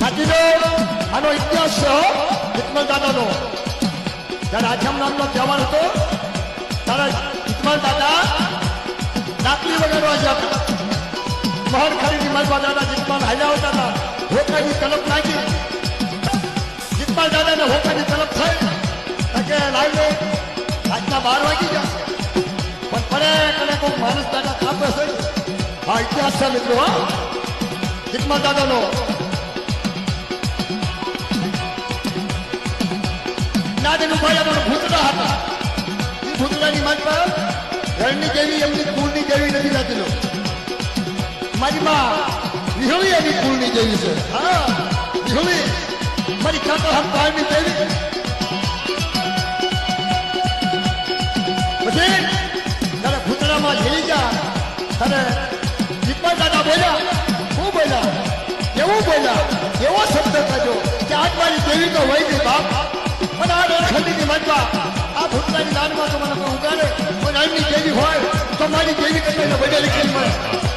સાચી આનો ઇતિહાસ છે હો, ઇકબાલ દાદાનો. જ્યારે આછમ નામનો તહેવાર હતો ત્યારે ઇકબાલ દાદા લાકડી વગાડવા ગયા મહાન ખરીદી મળવા દાદા જીતમાલ હાલ્યા હોતા હતા. હોકાની તલબ નાખી. જીતમાલ દાદાને હોકાની તલબ થઈ. કે લાવી લે રાતના બાર વાગી જશે પણ પડે કને કોઈ માણસ દાદા કાપે છે. આ ઇતિહાસ છે મિત્રો હા. જીતમાલ દાદાનો નાદન ઉભાયા પણ ભૂતડા હતા. ભૂતડાની મારી પર ઘરની જેવી એમની કુળની જેવી નથી રહેતી મારી માં વિહળી એની કુળની જેવી છે. હા, વિહળી. મારી કાકા હમ પાળની દેવી પછી ત્યારે ભૂતડામાં જઈ ગયા તારે દીપા દાદા બોલ્યા શું બોલ્યા? એવું બોલ્યા? એવો શબ્દ કાઢ્યો કે આજ મારી દેવી તો વહી ભૂતડાની દાનમાં તો મને કોઈ